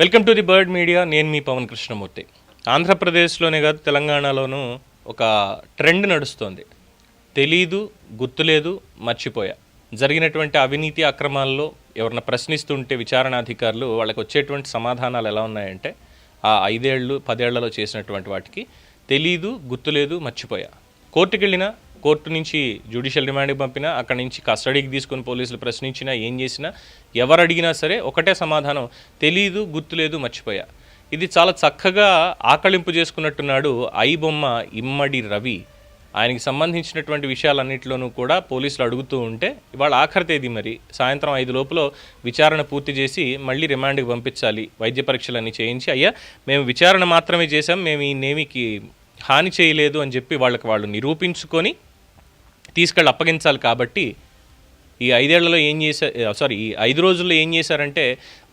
Welcome to the bird media. నేను మీ పవన్ కృష్ణమూర్తి. ఆంధ్రప్రదేశ్లోనే కాదు తెలంగాణలోనూ ఒక ట్రెండ్ నడుస్తోంది. తెలీదు గుర్తులేదు మర్చిపోయా. జరిగినటువంటి అవినీతి అక్రమాల్లో ఎవరన్నా ప్రశ్నిస్తుంటే విచారణాధికారులు వాళ్ళకి వచ్చేటువంటి సమాధానాలు ఎలా ఉన్నాయంటే ఆ ఐదేళ్ళు పదేళ్ళలో చేసినటువంటి వాటికి తెలీదు గుర్తులేదు మర్చిపోయా. కోర్టుకెళ్ళినా కోర్టు నుంచి జ్యుడిషియల్ రిమాండ్కి పంపినా అక్కడి నుంచి కస్టడీకి తీసుకుని పోలీసులు ప్రశ్నించినా ఏం చేసినా ఎవరు అడిగినా సరే ఒకటే సమాధానం తెలీదు గుర్తులేదు మర్చిపోయా. ఇది చాలా చక్కగా ఆకళింపు చేసుకున్నట్టున్నాడు ఐ బొమ్మ ఇమ్మడి రవి. ఆయనకి సంబంధించినటువంటి విషయాలన్నింటిలోనూ కూడా పోలీసులు అడుగుతూ ఉంటే ఇవాళ ఆఖరి తేదీ మరి సాయంత్రం ఐదు లోపల విచారణ పూర్తి చేసి మళ్ళీ రిమాండ్కి పంపించాలి వైద్య పరీక్షలన్నీ చేయించి అయ్యా మేము విచారణ మాత్రమే చేసాం మేము ఈ నేమికి హాని చేయలేదు అని చెప్పి వాళ్ళకి వాళ్ళు నిరూపించుకొని తీసుకెళ్ళి అప్పగించాలి కాబట్టి ఈ ఐదేళ్ళలో ఏం చేశారు సారీ ఈ ఐదు రోజుల్లో ఏం చేశారంటే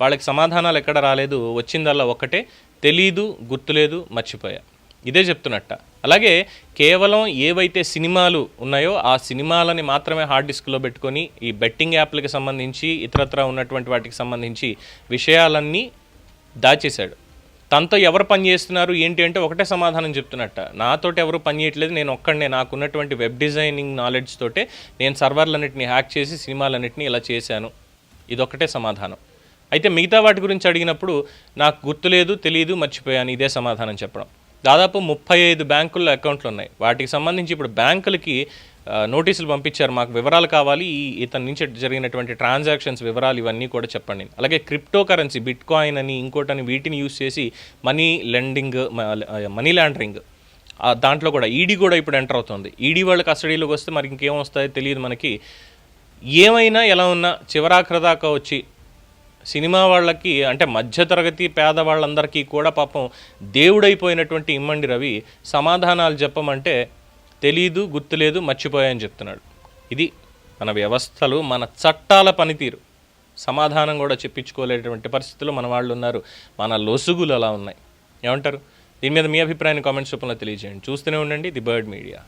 వాళ్ళకి సమాధానాలు ఎక్కడ రాలేదు వచ్చిందల్లా ఒక్కటే తెలీదు గుర్తులేదు మర్చిపోయా. ఇదే చెప్తున్నట్ట. అలాగే కేవలం ఏవైతే సినిమాలు ఉన్నాయో ఆ సినిమాలని మాత్రమే హార్డ్ డిస్క్లో పెట్టుకొని ఈ బెట్టింగ్ యాప్లకి సంబంధించి ఇతరత్ర ఉన్నటువంటి వాటికి సంబంధించి విషయాలన్నీ దాచేశాడు. తనతో ఎవరు పని చేస్తున్నారు ఏంటి అంటే ఒకటే సమాధానం చెప్తున్నట్ట. నాతోటి ఎవరు పని చేయట్లేదు నేను ఒక్కడనే. నాకున్నటువంటి వెబ్ డిజైనింగ్ నాలెడ్జ్ తోటే నేను సర్వర్లన్నింటినీ హ్యాక్ చేసి సినిమాలన్నింటినీ ఇలా చేశాను. ఇదొక్కటే సమాధానం. అయితే మిగతా వాటి గురించి అడిగినప్పుడు నాకు గుర్తులేదు తెలియదు మర్చిపోయాను. ఇదే సమాధానం చెప్పడం. దాదాపు ముప్పై ఐదు బ్యాంకుల్లో అకౌంట్లు ఉన్నాయి. వాటికి సంబంధించి ఇప్పుడు బ్యాంకులకి నోటీసులు పంపించారు. మాకు వివరాలు కావాలి. ఈ ఇతని నుంచి జరిగినటువంటి ట్రాన్సాక్షన్స్ వివరాలు ఇవన్నీ కూడా చెప్పండి. అలాగే క్రిప్టో కరెన్సీ బిట్ కాయిన్ అని ఇంకోటని వీటిని యూస్ చేసి మనీ లెండింగ్ మనీ లాండరింగ్ దాంట్లో కూడా ఈడీ కూడా ఇప్పుడు ఎంటర్ అవుతుంది. ఈడీ వాళ్ళ కస్టడీలోకి వస్తే మరి ఇంకేం వస్తాయో తెలియదు మనకి. ఏమైనా ఎలా ఉన్నా చివరాఖరి దాకా వచ్చి సినిమా వాళ్ళకి అంటే మధ్యతరగతి పేదవాళ్ళందరికీ కూడా పాపం దేవుడైపోయినటువంటి ఇమ్మండి రవి సమాధానాలు చెప్పమంటే తెలీదు గుర్తులేదు మర్చిపోయాయని చెప్తున్నాడు. ఇది మన వ్యవస్థలు మన చట్టాల పనితీరు. సమాధానం కూడా చెప్పించుకోలేటువంటి పరిస్థితుల్లో మన వాళ్ళు ఉన్నారు. మన లొసుగులు అలా ఉన్నాయి. ఏమంటారు? దీని మీద మీ అభిప్రాయాన్ని కామెంట్స్ రూపంలో తెలియజేయండి. చూస్తూనే ఉండండి ది బర్డ్ మీడియా.